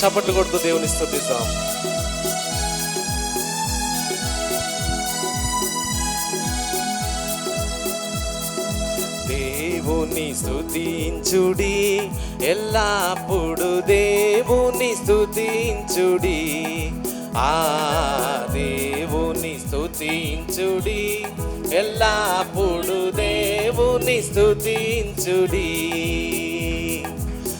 చప్పట్లు కొడుతూ దేవుని స్తుతిద్దాం దేవుని స్థుతించుడి ఎల్లప్పుడు దేవుని స్థుతించుడి. ఆ దేవుని స్థుతించుడి ఎల్లప్పుడు దేవుని స్తుతించుడి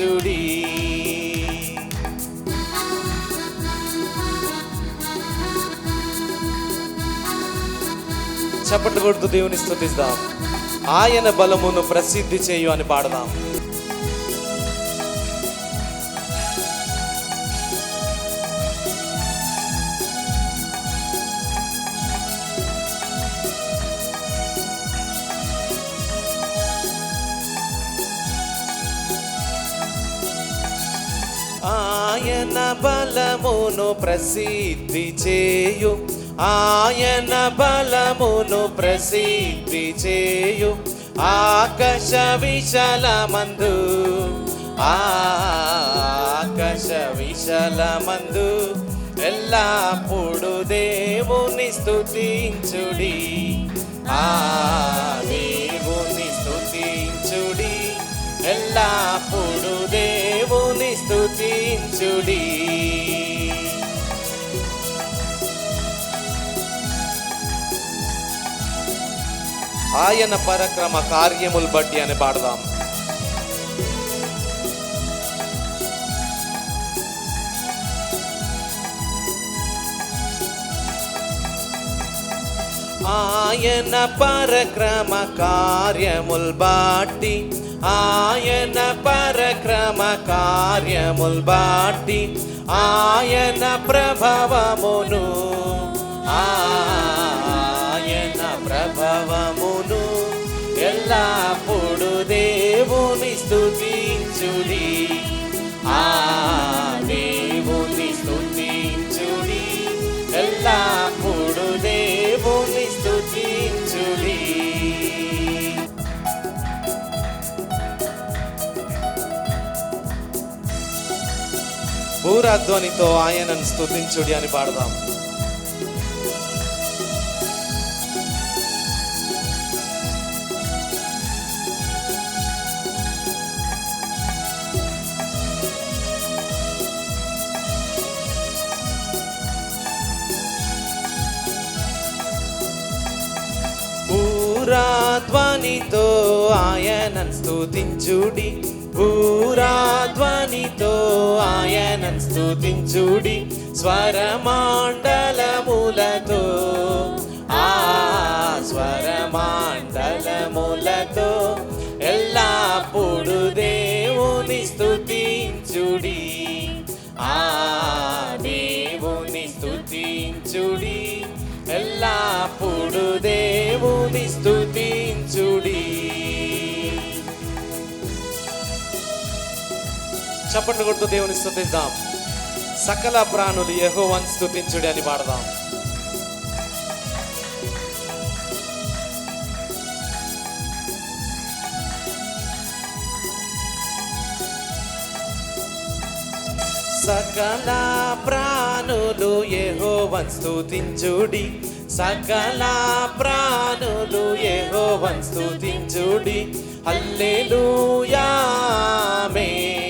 స్తుతించుడి చప్పట్లు కొడుతూ దేవుని స్థుతిద్దాం. ఆయన బలమును ప్రసిద్ధి చేయు అని పాడదాం. ఆయన బలమును ప్రసిద్ధి చేయు. ఆయన బలమును ప్రసిద్ధి చేయు. ఆకాశ విశలమందు ఆకాశ విశలమందు ఎల్లప్పుడు దేవుని స్థుతించుడి ఆ దేవుని స్థుతించుడి ఎల్లప్పుడు దేవుని స్తుతించుడి ఆయన పరక్రమ కార్యములు బట్టి అని పాడదాం ఆయన పరక్రమ కార్యముల్ బాటి ఆయన పరక్రమ కార్యముల్ బాటి ఆయన ప్రభవమును. ఆయన ప్రభవమును ఎల్లప్పుడు దేవుని స్థుతి భూరాధ్వనితో ఆయనను స్థుతించుడి అని పాడదాం. భూరాధ్వనితో ఆయనను స్థుతించుడి పూరా ఆయనను స్తుతించుడి స్వరమాండలములతో. ఆ స్వరమాండలములతో ఎల్లప్పుడు దేవుని స్తుతించుడి ఆ దేవుని స్తుతించుడి ఎల్లప్పుడు దేవుని స్తుతించుడి చప్పట్లు కొడుతూ దేవుని స్థుతిద్దాం. సకల ప్రాణులు యహోవన్ స్థుతించుడి అని పాడదాం. సకల ప్రాణులు యహోవన్ స్థుతించుడి సకల ప్రాణులు యహోవన్ స్థుతించుడి హల్లెలూయా ఆమేన్.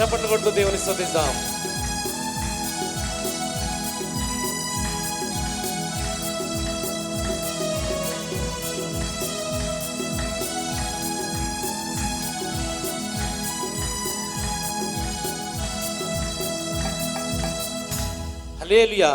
చప్పట్లు కొడుతూ దేవుని స్తుతిద్దాం. హలేలియా